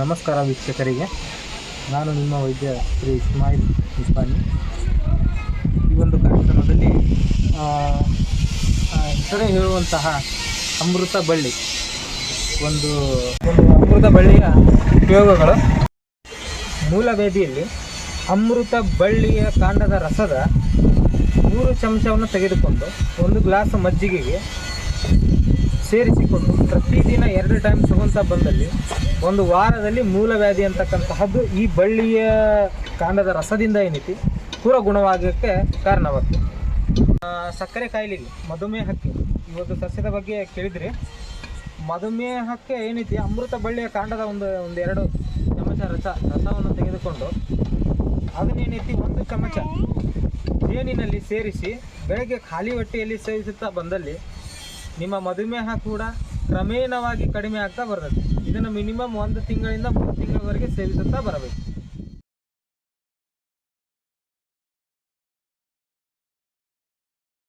ನಮಸ್ಕಾರ ವೀಕ್ಷಕರಿಗೆ. ನಾನು ನಿಮ್ಮ ವೈದ್ಯ ಶ್ರೀ ಇಸ್ಮಾಯಿಲ್ ಇಸ್ಮಾನಿ ಈ ಒಂದು ಕಾರ್ಯಕ್ರಮದಲ್ಲಿ ಹೆಸರೇ ಹೇಳುವಂತಹ ಅಮೃತ ಬಳ್ಳಿ. ಒಂದು ಒಂದು ಅಮೃತ ಬಳ್ಳಿಯ ಉಪಯೋಗಗಳು. ಮೂಲವೇದಿಯಲ್ಲಿ ಅಮೃತ ಬಳ್ಳಿಯ ಕಾಂಡದ ರಸದ ಮೂರು ಚಮಚವನ್ನು ತೆಗೆದುಕೊಂಡು ಒಂದು ಗ್ಲಾಸ್ ಮಜ್ಜಿಗೆಗೆ ಸೇರಿಸಿಕೊಂಡು ಪ್ರತಿದಿನ ಎರಡು ಟೈಮ್ ತಗೊಂತ ಬಂದಲ್ಲಿ ಒಂದು ವಾರದಲ್ಲಿ ಮೂಲವ್ಯಾಧಿ ಅಂತಕ್ಕಂತಹದ್ದು ಈ ಬಳ್ಳಿಯ ಕಾಂಡದ ರಸದಿಂದ ಏನೈತಿ? ಪೂರ ಗುಣವಾಗಕ್ಕೆ ಕಾರಣವಾಗ್ತದೆ. ಸಕ್ಕರೆ ಕಾಯಿಲೆಗೆ ಮಧುಮೇಹಕ್ಕೆ ಇವತ್ತು ಸಸ್ಯದ ಬಗ್ಗೆ ಕೇಳಿದ್ರಿ. ಮಧುಮೇಹಕ್ಕೆ ಏನೈತಿ? ಅಮೃತ ಬಳ್ಳಿಯ ಕಾಂಡದ ಒಂದು ಒಂದು ಎರಡು ಚಮಚ ರಸ, ರಸವನ್ನು ತೆಗೆದುಕೊಂಡು ಅದನ್ನೇನೈತಿ ಒಂದು ಚಮಚ ಜೇನಿನಲ್ಲಿ ಸೇರಿಸಿ ಬೆಳಗ್ಗೆ ಖಾಲಿ ಹೊಟ್ಟೆಯಲ್ಲಿ ಸೇವಿಸುತ್ತಾ ಬಂದಲ್ಲಿ ನಿಮ್ಮ ಮಧುಮೇಹ ಕೂಡ ಕ್ರಮೇಣವಾಗಿ ಕಡಿಮೆ ಆಗ್ತಾ ಬರ್ತದೆ. ಇದನ್ನು ಮಿನಿಮಮ್ ಒಂದು ತಿಂಗಳಿಂದ ಮೂರು ತಿಂಗಳವರೆಗೆ ಸೇವಿಸುತ್ತಾ ಬರಬೇಕು.